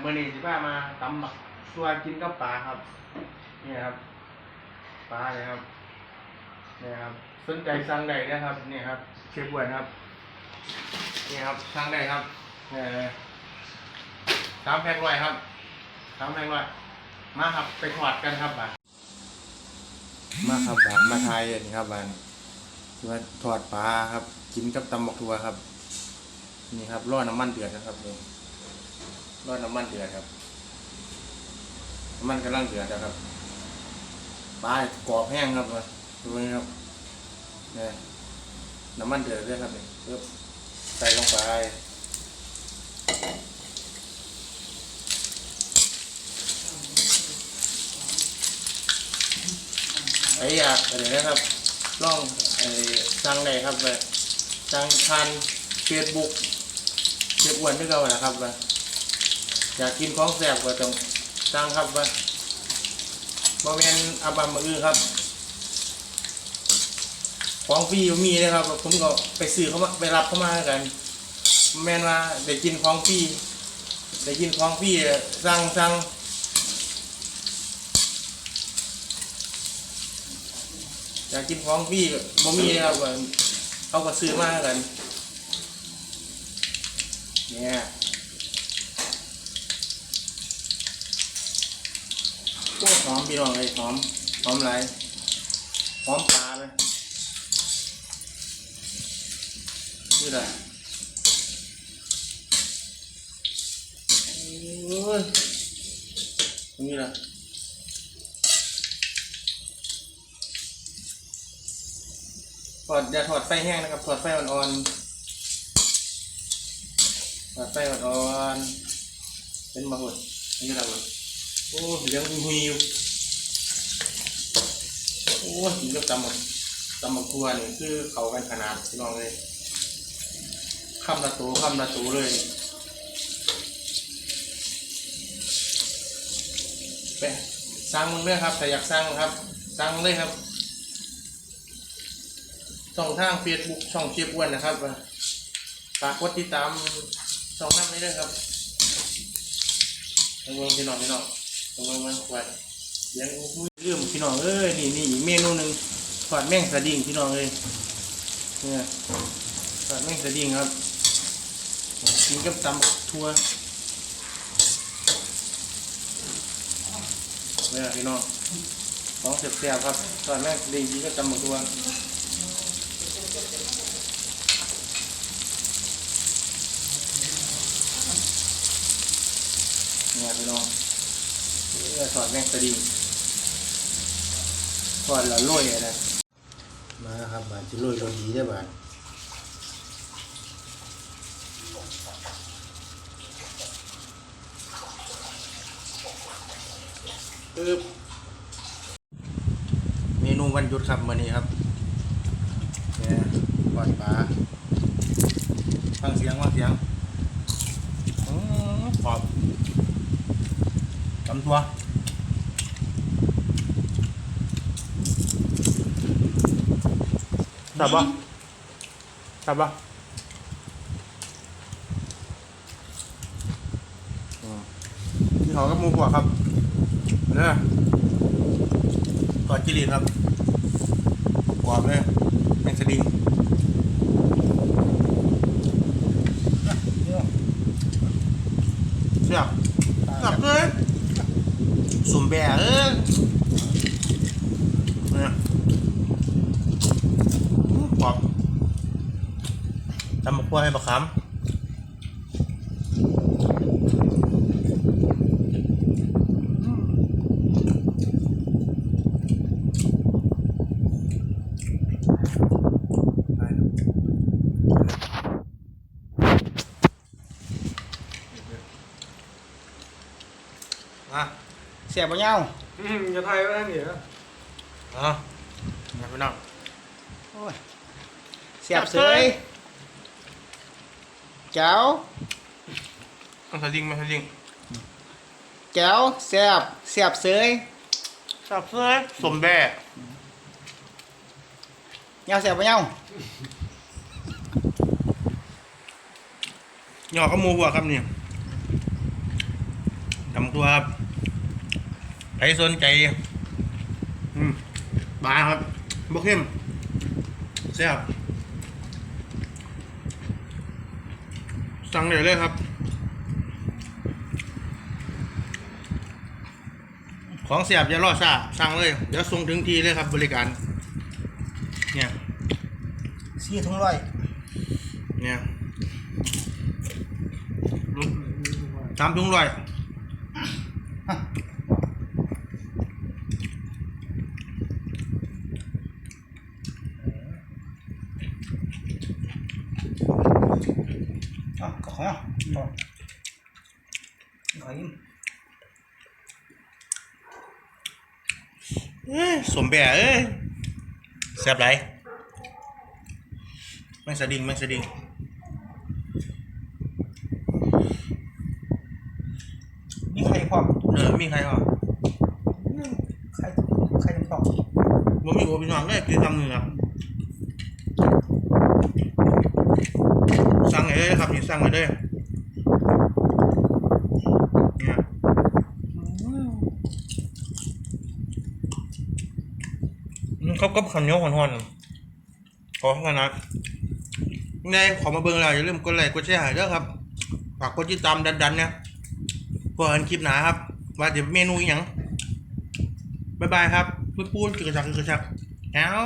เชียร์บวยเนี่ยครับเมื่อนี้สิพามาตำบักตัวกินกับปลาครับ นี่ครับ ปลาเลยครับนี่ครับ สนใจสั่งได้นะครับ นี่ครับ เชียร์บวยครับ นี่ครับสั่งได้ครับนี่ยสามแพ็คร้อยครับสามแพ็คร้อยมาครับไปถอดกันครับบ่ามาครับบ่ามาทายนี่ครับบ่ามาถอดปลาครับ กินกับตำบักทัวครับ นี่ครับรอน้ำมันเดือดนะครับนี่ รอน้ำมันเดือดครับน้ำมันกำลังเดือดนะครับปลากรอบแห้งครับมาดูนี่ครับนี่น้ำมันเดือดด้วยครับเนี่ยใส่ลงไปไอ้อยากอะไรนะครับลองไอ้สั่งได้ครับไปสั่งทานเฟซบุ๊กเจ็บอ้วนด้วยกันนะครับว่า อยากกินของแซ่บก็ต้องสั่งครับว่าบ่แม่นอาบัมมือครับ ของฟรีมีนะครับ ผมก็ไปซื้อเขามาไปรับเขามากัน แม่นว่าได้กินของฟรีได้กินของฟรีสั่งสั่งอยากกินของฟรีก็บ่มีนะครับเขาก็ซื้อมากัน เนี่ย โอ้หอมพี่น้องเลยหอมหอมอะไรหอมปลาเลยนี่แหละโอ้ยนี่แหละถอดอย่าถอดไฟแห้งนะครับถอดไฟอ่อนๆตัดไฟอ่อนๆเป็นมาหดนี่ละหมด โอ้เหลืองหุยอยู่โอ้กินกับตำหมกตำหมกทัวนี่คือเขากันขนาดพี่น้องเลยคำละตัวคำละตัวเลยไปสั่งมึงเลยครับถ้าอยากสั่งครับสั่งเลยครับช่องทางเฟซบุ๊กช่องเชียบอ้วนนะครับฝากกดติดตามช่องนั้นไว้ด้วยครับตรงเมืองพี่น้องพี่น้อง ตรงเมืองมันควรเลี้ยังเรื่องพี่น้องเอ้ยนี่นี่อีกเมนูหนึ่งทอดแม่งสะดิ่งพี่น้องเลยเนี่ยทอดแม่งสะดิ่งครับกินกับตำทั่วเนี่ยพี่น้องของเสียบๆครับทอดแม่งสะดิ่งกินกับตำทั่วเนี่ยพี่น้อง เออถอดแม่งสะดิงถอดแล้วโรยอะไรมาครับบาทจะโรยโรยดีได้บาทปึ๊บเมนูวันหยุดครับวันนี้ครับเนี่ยปล่อยปลาฟังเสียงฟังเสียงอืมขอบ cắm thua Tập á Tập á ที่เขาก็มูหัวครับเนี่ยกอดจิลีครับกรอบเลยแมงสดิงเสียบกลับเลยสุ่มแบะเออ เนี่ยปอบทำมาคั่วให้ประคำได้ครับมาเสียบบ่เงาอืมจะไทยไว้เหนียวอ๋อมาพี่น้องโอ้ยเสียบเสยแจ๋วต้องสลิงไหมสลิงแจ๋วเสียบเสียบเสยสับเสื้อสมแบะเงาเสียบบ่เงาหยอกก็มูหัวครับเนี่ยำตัวครับใครสนใจอืมบาครับบกเข้มแซ่บ สั่งเลยเลยครับ ของเสียบอย่ารอซ่าสั่งเลย เดี๋ยวส่งถึงทีเลยครับ บริการ เนี่ยสี่ถุงร้อยเนี่ยสามถุงร้อย เอ๋อก็ของเอาขอยิ้ม เอ้ย สมแบ่เอ้ยแซ่บไรแม่งสะดิ่งแม่งสะดิ่งมีใครพร้อมเออมีใครเหรอใครใครจะพร้อมบ่มีโอพี่น้องเลยคือทำหนึ่งครับสั่งเลยครับนี่สั่งเลยเนี่ย ก็ก็ขันยกหนียวหอนขอขนาดในขอมาเบิ่งแล้วอย่าลืมกดไลค์กดแชร์ให้เด้อครับฝากกดติดตามดันๆเนี่ยพอกันคลิปหนาครับ ว่าเดี๋ยวเมนูอย่างบ๊ายบายครับพูดพูดกระชักกระชักแล้ว